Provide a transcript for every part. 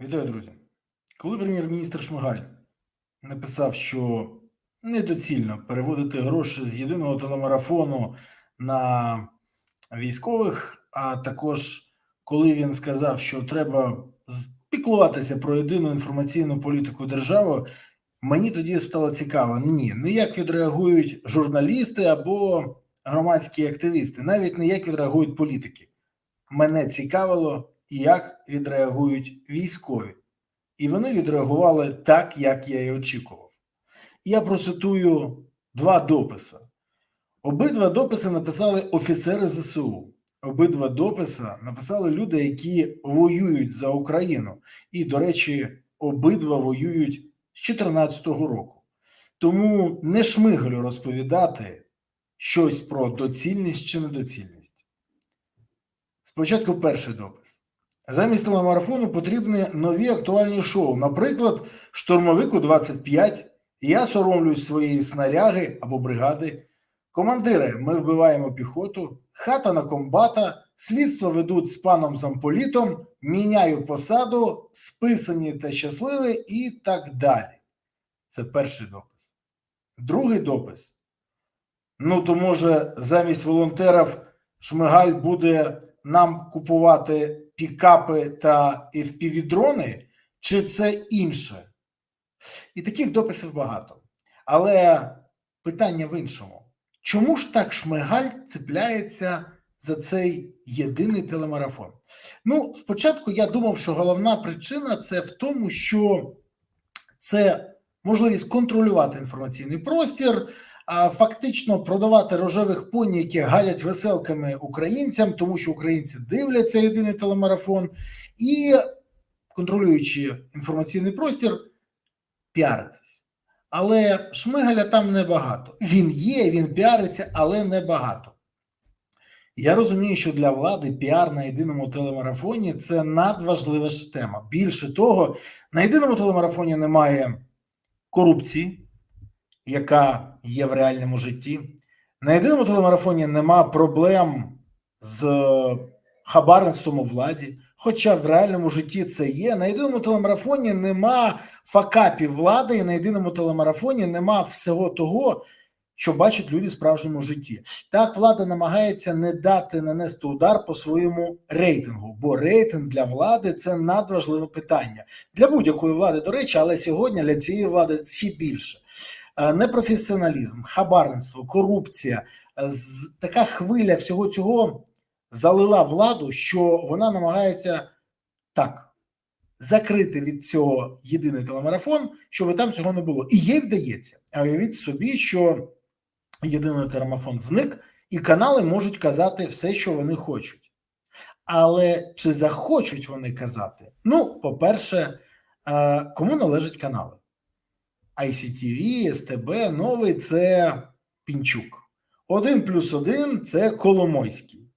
Вітаю, друзі. Коли прем'єр-міністр Шмигаль написав, що недоцільно переводити гроші з єдиного телемарафону на військових, а також коли він сказав, що треба піклуватися про єдину інформаційну політику держави, мені тоді стало цікаво. Ні, не як відреагують журналісти або громадські активісти, навіть не як відреагують політики мене цікавило, як відреагують військові. І вони відреагували так, як я і очікував. Я процитую два дописи. Обидва дописи написали офіцери ЗСУ. Обидва дописи написали люди, які воюють за Україну. І, до речі, обидва воюють з 2014 року. Тому не шмигалю розповідати щось про доцільність чи недоцільність. Спочатку перший допис. Замість телемарафону потрібні нові актуальні шоу. Наприклад, штурмовику 25. Я соромлюсь своєї снаряги або бригади. Командири, ми вбиваємо піхоту, хата на комбата, слідство ведуть з паном замполітом, міняю посаду, списані та щасливі і так далі. Це перший допис. Другий допис. Ну, то може, замість волонтерів Шмигаль буде нам купувати пікапи та FPV-дрони, чи це інше? І таких дописів багато. Але питання в іншому: чому ж так Шмигаль цепляється за цей єдиний телемарафон? Ну, спочатку я думав, що головна причина це в тому, що це можливість контролювати інформаційний простір, фактично продавати рожевих поні, які галять веселками українцям, тому що українці дивляться єдиний телемарафон, і контролюючи інформаційний простір, піаритись. Але Шмигаля там небагато. Він є, він піариться, але небагато. Я розумію, що для влади піар на єдиному телемарафоні це надважлива ж тема. Більше того, на єдиному телемарафоні немає корупції, яка є в реальному житті. На єдиному телемарафоні нема проблем з хабарництвом у владі, хоча в реальному житті це є. На єдиному телемарафоні нема факапів влади, і на єдиному телемарафоні нема всього того, що бачать люди в справжньому житті. Так влада намагається не дати нанести удар по своєму рейтингу, бо рейтинг для влади це надважливе питання для будь-якої влади, до речі, але сьогодні для цієї влади ще більше. Е, Непрофесіоналізм, хабарництво, корупція, е, така хвиля всього цього залила владу, що вона намагається так закрити від цього єдиний телемарафон, щоб там цього не було. І їй вдається. А уявіть собі, що єдиний телемарафон зник, і канали можуть казати все, що вони хочуть. Але чи захочуть вони казати? Ну, по-перше, е, кому належать канали? ICTV, СТБ, новий це Пінчук. Один плюс один це Коломойський.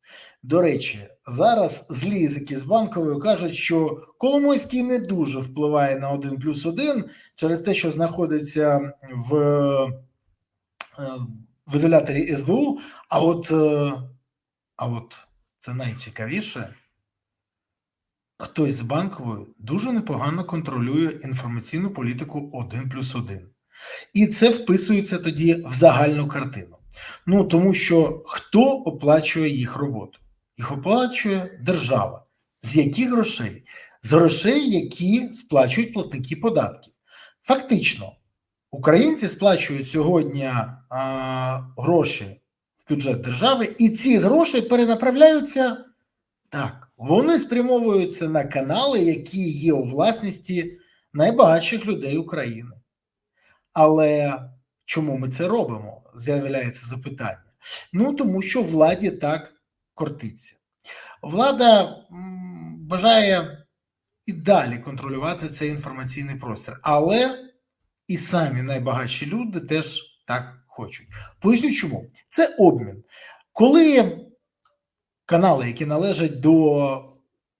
До речі, зараз злі язики з банковою кажуть, що Коломойський не дуже впливає на один плюс один через те, що знаходиться в, е, в ізоляторі СБУ. А от, е, а от це найцікавіше. Хтось з банковою дуже непогано контролює інформаційну політику 1 плюс 1. І це вписується тоді в загальну картину. Ну тому що хто оплачує їх роботу? Їх оплачує держава. З яких грошей? З грошей, які сплачують платники податків. Фактично, українці сплачують сьогодні а, гроші в бюджет держави, і ці гроші перенаправляються так. Вони спрямовуються на канали, які є у власності найбагатших людей України. Але чому ми це робимо? З'являється запитання. Ну тому що владі так кортиться. Влада бажає і далі контролювати цей інформаційний простір, але і самі найбагатші люди теж так хочуть. Поясню чому. Це обмін. Коли канали, які належать до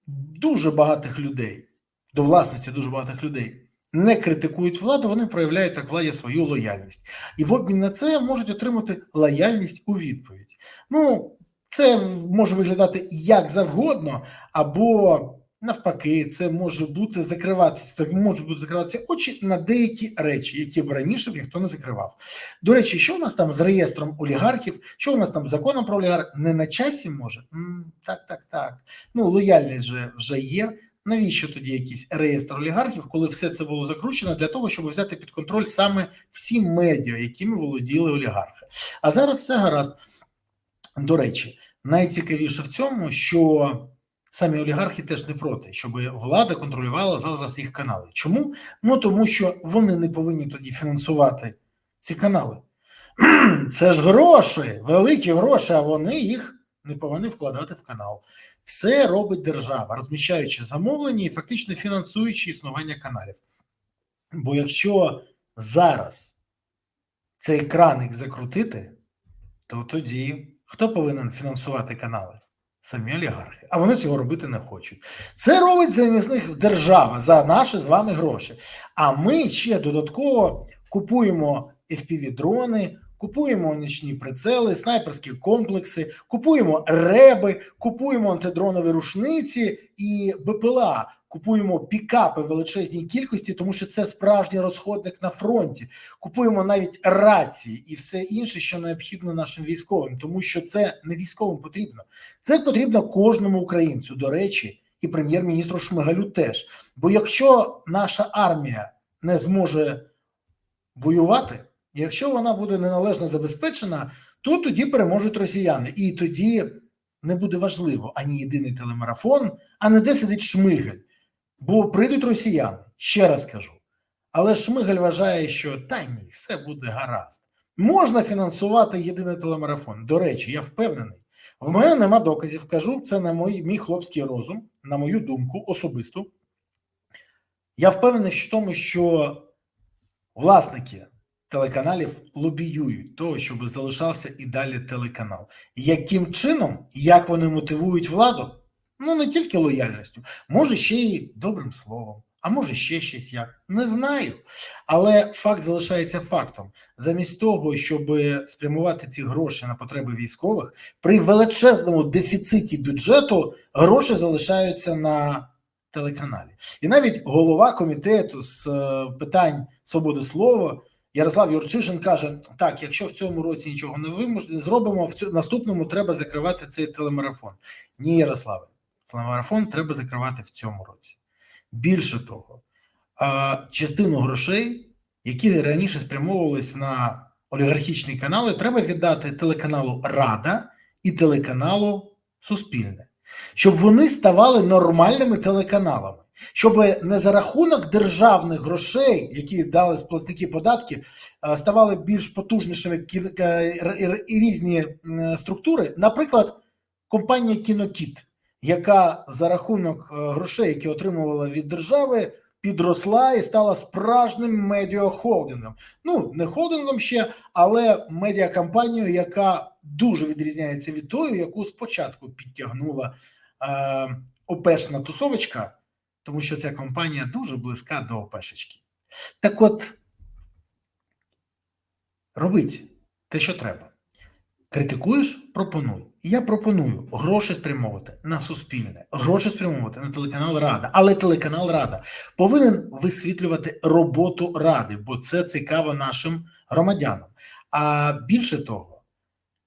дуже багатих людей, до власності дуже багатих людей, не критикують владу, вони проявляють так владі свою лояльність. І в обмін на це можуть отримати лояльність у відповідь. Ну, це може виглядати як завгодно, або Навпаки, це може бути закриватися, так можуть бути закриватися очі на деякі речі, які б раніше б ніхто не закривав. До речі, що у нас там з реєстром олігархів? Що у нас там з законом про олігарх? Не на часі може? М, так, так, так. Ну, лояльність вже, вже є. Навіщо тоді якийсь реєстр олігархів, коли все це було закручено для того, щоб взяти під контроль саме всі медіа, якими володіли олігархи? А зараз все гаразд. До речі, найцікавіше в цьому, що самі олігархи теж не проти, щоб влада контролювала зараз їх канали. Чому? Ну тому що вони не повинні тоді фінансувати ці канали. Це ж гроші, великі гроші, а вони їх не повинні вкладати в канал. Все робить держава, розміщаючи замовлення і фактично фінансуючи існування каналів. Бо якщо зараз цей краник закрутити, то тоді хто повинен фінансувати канали? Самі олігархи, а вони цього робити не хочуть. Це робить замість них держава за наші з вами гроші. А ми ще додатково купуємо FPV-дрони, купуємо нічні прицели, снайперські комплекси, купуємо реби, купуємо антидронові рушниці і БПЛА. Купуємо пікапи в величезній кількості, тому що це справжній розходник на фронті. Купуємо навіть рації і все інше, що необхідно нашим військовим, тому що це не військовим потрібно. Це потрібно кожному українцю. До речі, і прем'єр-міністру Шмигалю теж. Бо якщо наша армія не зможе воювати, якщо вона буде неналежно забезпечена, то тоді переможуть росіяни, і тоді не буде важливо ані єдиний телемарафон, а не де сидить Шмигаль. Бо прийдуть росіяни, ще раз кажу. Але Шмигаль вважає, що та ні, все буде гаразд. Можна фінансувати єдиний телемарафон. До речі, я впевнений. В мене нема доказів. Кажу, це на мій, мій хлопський розум, на мою думку, особисту. Я впевнений в тому, що власники телеканалів лобіюють того, щоб залишався і далі телеканал. Яким чином, як вони мотивують владу? Ну, не тільки лояльністю, може ще й добрим словом, а може ще щось як. Не знаю. Але факт залишається фактом. Замість того, щоб спрямувати ці гроші на потреби військових, при величезному дефіциті бюджету гроші залишаються на телеканалі. І навіть голова комітету з е, питань свободи слова. Ярослав Юрчишин каже: так, якщо в цьому році нічого не вимож... зробимо, в цьому наступному треба закривати цей телемарафон. Ні, Ярославе, телемарафон треба закривати в цьому році. Більше того, частину грошей, які раніше спрямовувалися на олігархічні канали, треба віддати телеканалу Рада і телеканалу Суспільне, щоб вони ставали нормальними телеканалами. Щоб не за рахунок державних грошей, які дали сплатники податки, ставали більш потужнішими е, і різні структури, наприклад, компанія Кінокіт, яка за рахунок е, грошей, які отримувала від держави, підросла і стала справжнім медіахолдингом. Ну не холдингом ще, але медіакомпанією, яка дуже відрізняється від тої, яку спочатку підтягнула е, ОПЕшна тусовочка, тому що ця компанія дуже близька до ОПЕшечки. Так от робить те, що треба. Критикуєш, пропонуй. І я пропоную гроші спрямовувати на суспільне, гроші спрямовувати на телеканал Рада. Але телеканал Рада повинен висвітлювати роботу Ради, бо це цікаво нашим громадянам. А більше того,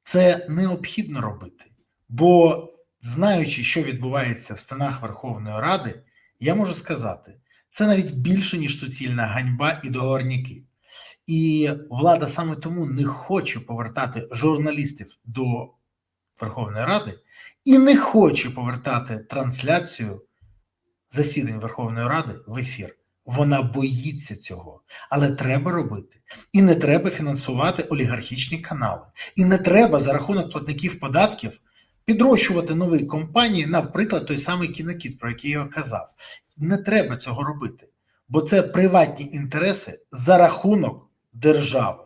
це необхідно робити. Бо, знаючи, що відбувається в стінах Верховної Ради, я можу сказати, це навіть більше, ніж суцільна ганьба і договорняки. І влада саме тому не хоче повертати журналістів до Верховної Ради і не хоче повертати трансляцію засідань Верховної Ради в ефір. Вона боїться цього, але треба робити. І не треба фінансувати олігархічні канали. І не треба за рахунок платників податків підрощувати нові компанії, наприклад, той самий кінокіт, про який я казав. Не треба цього робити, бо це приватні інтереси за рахунок держави.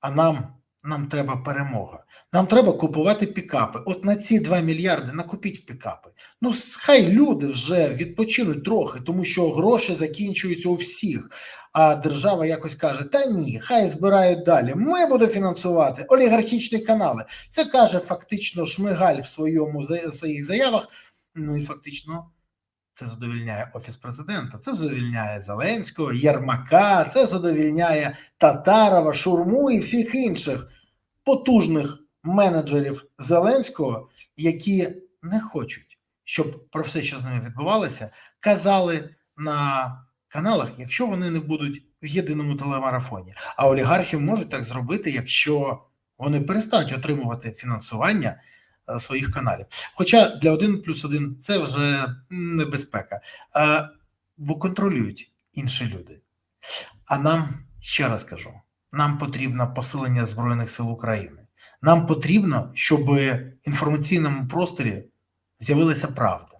А нам, нам треба перемога. Нам треба купувати пікапи. От на ці 2 мільярди накупіть пікапи. Ну, хай люди вже відпочинуть трохи, тому що гроші закінчуються у всіх. А держава якось каже: та ні, хай збирають далі. Ми будемо фінансувати олігархічні канали. Це каже фактично Шмигаль в своєму за- своїх заявах. Ну і фактично Це задовільняє офіс президента, це задовільняє Зеленського, Єрмака, це задовільняє Татарова, Шурму і всіх інших потужних менеджерів Зеленського, які не хочуть, щоб про все, що з ними відбувалося, казали на каналах, якщо вони не будуть в єдиному телемарафоні. А олігархи можуть так зробити, якщо вони перестануть отримувати фінансування своїх каналів. Хоча для 1 плюс 1 це вже небезпека, Е, бо контролюють інші люди. А нам ще раз кажу: нам потрібно посилення Збройних сил України. Нам потрібно, щоб в інформаційному просторі з'явилася правда.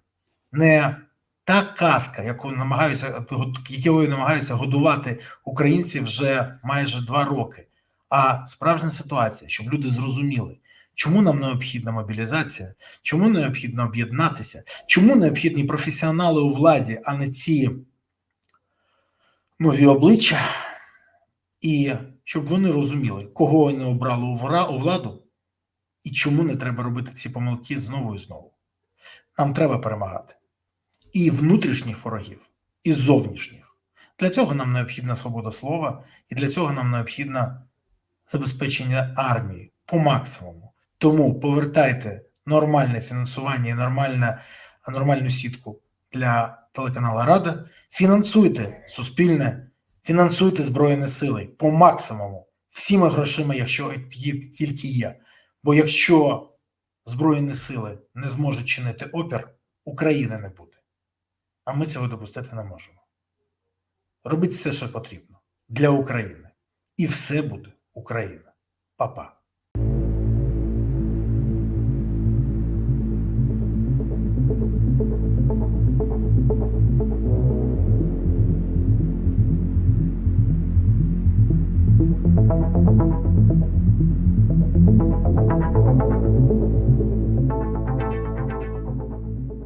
Не та казка, яку намагаються якою намагаються годувати українців вже майже два роки, а справжня ситуація, щоб люди зрозуміли, чому нам необхідна мобілізація, чому необхідно об'єднатися, чому необхідні професіонали у владі, а не ці нові обличчя, і щоб вони розуміли, кого вони обрали у владу, і чому не треба робити ці помилки знову і знову. Нам треба перемагати і внутрішніх ворогів, і зовнішніх. Для цього нам необхідна свобода слова, і для цього нам необхідне забезпечення армії по максимуму. Тому повертайте нормальне фінансування і нормальне, нормальну сітку для телеканалу Рада, фінансуйте суспільне, фінансуйте Збройні Сили по максимуму, всіма грошима, якщо тільки є. Бо якщо Збройні сили не зможуть чинити опір, України не буде. А ми цього допустити не можемо. Робіть все, що потрібно для України. І все буде Україна. Па-па.